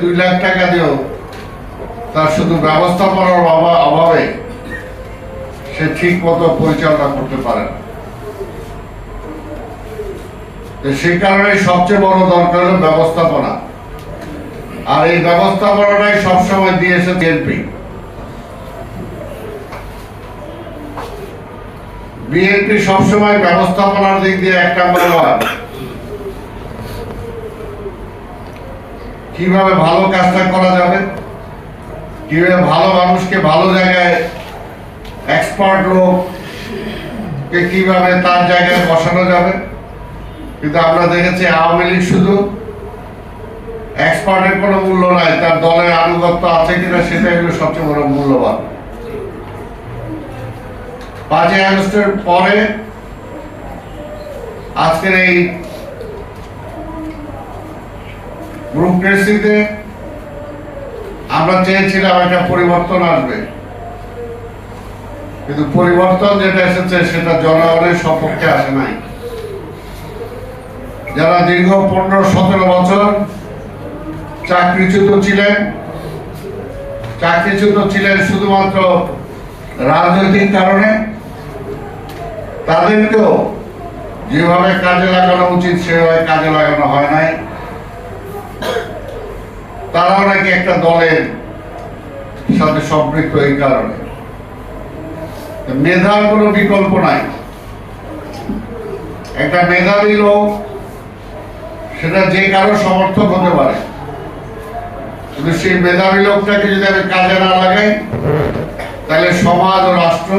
দুই লাখ টাকা তার শুধু ব্যবস্থাপনার অভাবে সে ঠিক মতো পরিচালনা করতে পারে তো কারণে সবচেয়ে বড় দরকার ব্যবস্থাপনা আর এই ব্যবস্থাপনাটাই সবসময় দিয়েছে বিএনপি। বিএনপি সবসময় ব্যবস্থাপনার দিক দিয়ে ওয়ান কীভাবে ভালো কাজটা করা যাবে? কীভাবে ভালো মানুষকে ভালো জায়গায় এক্সপার্ট লোককে কীভাবে তার জায়গায় বসানো যাবে? কিন্তু আমরা দেখেছি আওয়ামী লীগ শুধু এক্সপার্টের কোনো মূল্য নাই, তার দলের আনুগত্য আছে কিনা সেটাই হলো সবচেয়ে বড় মূল্যবান। পাঁচই আগস্টের পরে আজকের এই ব্যুরোক্রেসিতে আমরা চেয়েছিলাম একটা পরিবর্তন আসবে। কিন্তু পরিবর্তন যেটা এসেছে সেটা জনগণের সপক্ষে আসে নাই। যারা দীর্ঘ পনেরো, সতেরো বছর চাকরিচ্যুত ছিলেন চাকরিচ্যুত ছিলেন শুধুমাত্র রাজনৈতিক কারণে, তাদেরকেও যেভাবে কাজে লাগানো উচিত, সেভাবে কাজে লাগানো হয় নাই। তারাও নাকি একটা দলের সাথে সম্পৃক্ত এই কারণে। মেধার কোনো বিকল্প নাই। একটা মেধাবী লোক, সেটা যে কারও সমর্থক হতে পারে। কিন্তু সেই মেধাবী লোকটাকে যদি আমি কাজে না লাগাই, তাহলে সমাজ ও রাষ্ট্র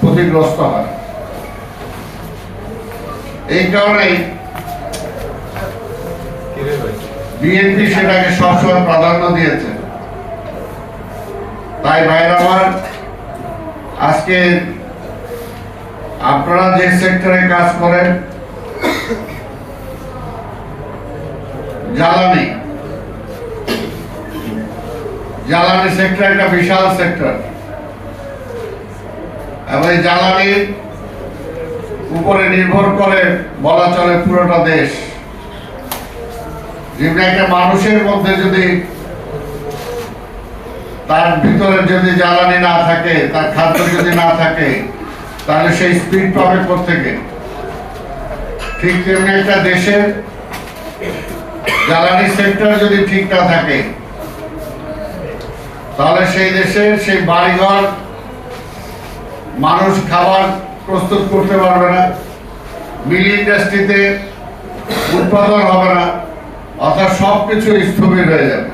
ক্ষতিগ্রস্ত হয়। এই কারণেই বিএনপি সেটাকে সবসময় প্রাধান্য দিয়েছে। তাই ভাইরা আমার, আজকে আপনারা যে সেক্টরে কাজ করেন, জ্বালানি। জ্বালানি সেক্টর একটা বিশাল সেক্টর। এবং জ্বালানির উপরে নির্ভর করে বলা চলে পুরোটা দেশ। যেমনি একটা মানুষের মধ্যে যদি তার ভিতরে যদি জ্বালানি না থাকে, তার খাদ্য যদি না থাকে, তাহলে সেই স্পিড পাবে থেকে ঠিক তেমনি একটা দেশের জ্বালানি সেক্টর যদি ঠিক না থাকে, তাহলে সেই দেশের সেই বাড়িঘর মানুষ খাবার প্রস্তুত করতে পারবে না, মিল ইন্ডাস্ট্রিতে উৎপাদন হবে না। অর্থাৎ সবকিছু স্থবির হয়ে যাবে।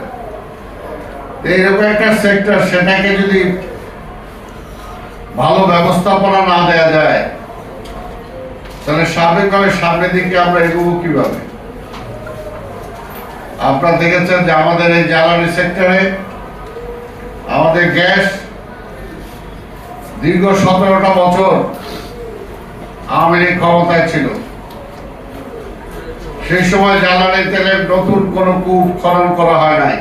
এইরকম একটা সেক্টর সেটাকে যদি ভালো ব্যবস্থাপনা না দেওয়া যায়, তাহলে স্বাভাবিকভাবে সামনের দিকে আমরা এগোবো কীভাবে? আপনারা দেখেছেন যে আমাদের এই জ্বালানি সেক্টরে আমাদের গ্যাস দীর্ঘ সতেরোটা বছর লীগ ক্ষমতায় ছিল। সেই সময় জ্বালানি তেলের নতুন কোন কূপ খনন করা হয় নাই।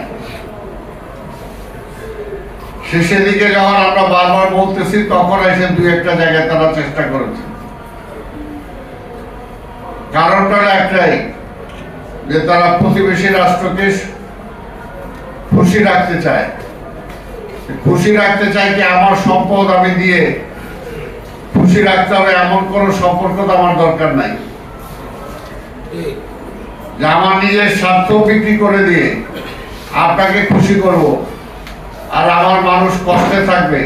শেষের দিকে যখন আমরা বারবার বলতেছি, তখন এসে দুই একটা জায়গায় তারা চেষ্টা করেছে। কারণটা একটাই, যে তারা প্রতিবেশী রাষ্ট্রকে খুশি রাখতে চায়। খুশি রাখতে চায় কি আমার সম্পদ আমি দিয়ে, খুশি রাখতে হবে এমন কোন সম্পর্ক তো আমার দরকার নাই। যে আমার নিজের স্বার্থ বিক্রি করে দিয়ে আপনাকে খুশি করব আর আমার মানুষ কষ্টে থাকবে,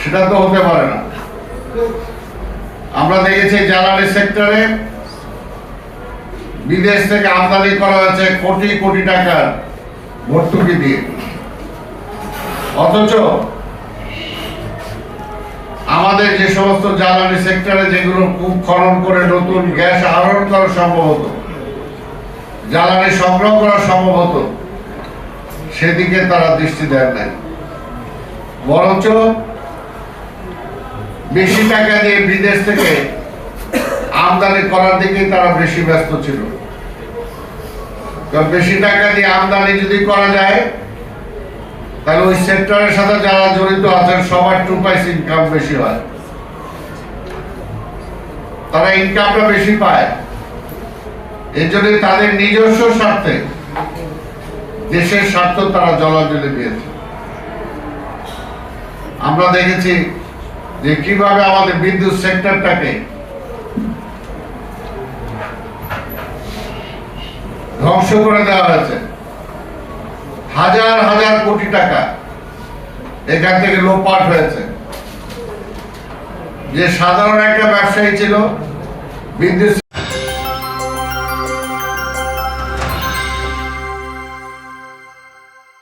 সেটা তো হতে পারে না। আমরা দেখেছি জ্বালানি সেক্টরে বিদেশ থেকে আমদানি করা হয়েছে কোটি কোটি টাকার ভর্তুকি দিয়ে। অথচ আমাদের যে সমস্ত জ্বালানি সেক্টরে যেগুলো খুব খনন করে নতুন গ্যাস আহরণ করা সম্ভব হতো জ্বালানি সংগ্রহ করা সম্ভব হতো। সেদিকে তারা দৃষ্টি দেন নাই। বরঞ্চ বেশি টাকা দিয়ে বিদেশ থেকে আমদানি করার দিকে তারা বেশি ব্যস্ত ছিল। বেশি টাকা দিয়ে আমদানি যদি করা যায়, তাহলে ওই সেক্টরের সাথে যারা জড়িত আছেন, সবার টু পাইস ইনকাম বেশি হয়। তারা ইনকামটা বেশি পায়। এই জন্য তাদের নিজস্ব স্বার্থে দেশের স্বার্থ তারা জলাঞ্জলি দিয়েছে। আমরা দেখেছি যে কীভাবে আমাদের বিদ্যুৎ সেক্টরটাকে ধ্বংস করে দেওয়া হয়েছে। হাজার হাজার কোটি টাকা এখান থেকে লোপাট হয়েছে। যে সাধারণ একটা ব্যবসায়ী ছিল, বিদ্যুৎ